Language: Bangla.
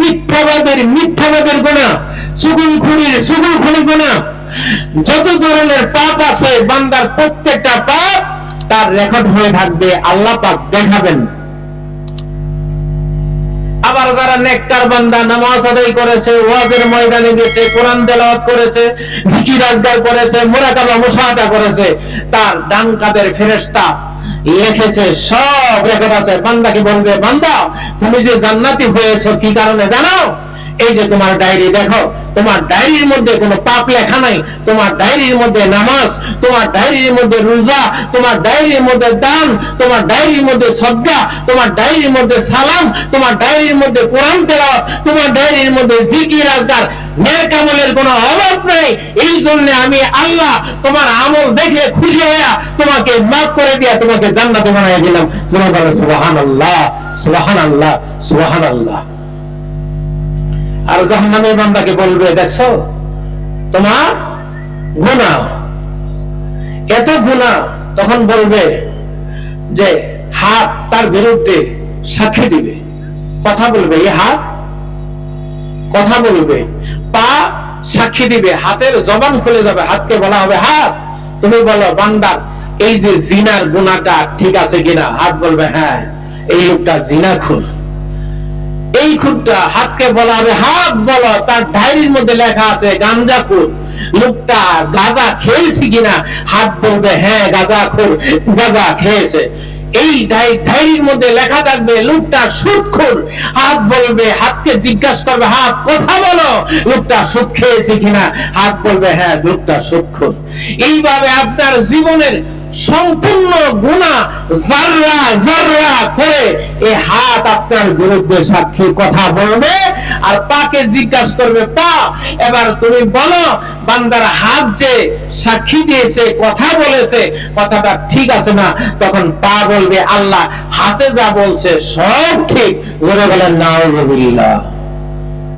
মিথ্যাবাদের মিথ্যাবাদের গোনা গোনা যত ধরনের পাপ আছে, বান্দার প্রত্যেকটা পাপ তার রেকর্ড হয়ে থাকবে, আল্লাহ পাক দেখাবেন। আবার যারা নেককার বান্দা নামাজ আদায় করেছে, ওয়াজের ময়দানে গেছে, কোরআন করেছে, জিকির আজগার করেছে, মোরাকাবা, মুশাহাদা করেছে, তার ডান কাদের ফেরেশতা লিখেছে, সব রেকর্ড আছে। বান্দা কি বলবে? বান্দা, তুমি যে জান্নাতি হয়েছো, কি কারণে জানো? এই যে তোমার ডায়েরি, দেখো, তোমার ডায়েরির মধ্যে কোনো পাপ লেখা নাই, তোমার ডায়েরির মধ্যে নামাজ, তোমার ডায়েরির মধ্যে রোজা, তোমার ডায়েরির মধ্যে দান, তোমার ডায়েরির মধ্যে সদ্গা, তোমার ডায়েরির মধ্যে সালাম, তোমার ডায়েরির মধ্যে কোরআন তেলাওয়াত, তোমার ডায়েরির মধ্যে জিকির, আজগার নেক আমলের কোনো অভাব নাই। এই জন্য আমি আল্লাহ তোমার আমল দেখে খুশি হইয়া তোমাকে মাফ করে দিয়া তোমাকে জান্নাতে বানাইয়া দিলাম। তোমার সুবহানাল্লাহ সুবহানাল্লাহ সুবহানাল্লাহ। আর জাহান্নামের বান্দাকে বলবে, দেখছ? তোমার গুনাহ। এত গুনাহ, তখন বলবে যে, হাত তার বিরুদ্ধে সাক্ষী দিবে। কথা বলবে এই হাত। কথা বলবে, পা সাক্ষী দিবে, হাতের জবান খুলে যাবে, হাতকে বলা হবে হাত। তুমি বলো বান্দার এই যে জিনার গুণাটা ঠিক আছে কিনা? হাত বলবে হ্যাঁ এই লোকটা জিনা খুর এই খুঁটটা হাতকে বলা হবে, হাত বলো, তার ডায়েরির মধ্যে লেখা আছে গাঞ্জা খুর লোকটা গাজা খেয়েছি কিনা? হাত বলবে হ্যাঁ গাজা খুর গাজা খেয়েছে। এই ডায়েরির মধ্যে লেখা থাকবে, লোকটা সুদখোর হাত বলবে, হাতকে জিজ্ঞাসা করবে, হাত, কথা বলো, লোকটা সুদ খেয়েছে কিনা? হাত বলবে হ্যাঁ লোকটা সুদখোর এইভাবে আপনার জীবনের সম্পূর্ণ গুণা জাররা জাররা করে এই হাত আপনার বিরুদ্ধে সাক্ষী কথা বলবে আর পাকে জিজ্ঞাসা করবে, পা, এবার তুমি বলো, বান্দার হাত যে সাক্ষী দিয়েছে, কথা বলেছে, কথাটা ঠিক আছে না? তখন পা বলবে, আল্লাহ, হাতে যা বলছে সব ঠিক। জোরে বলেন, নাউজুবিল্লাহ।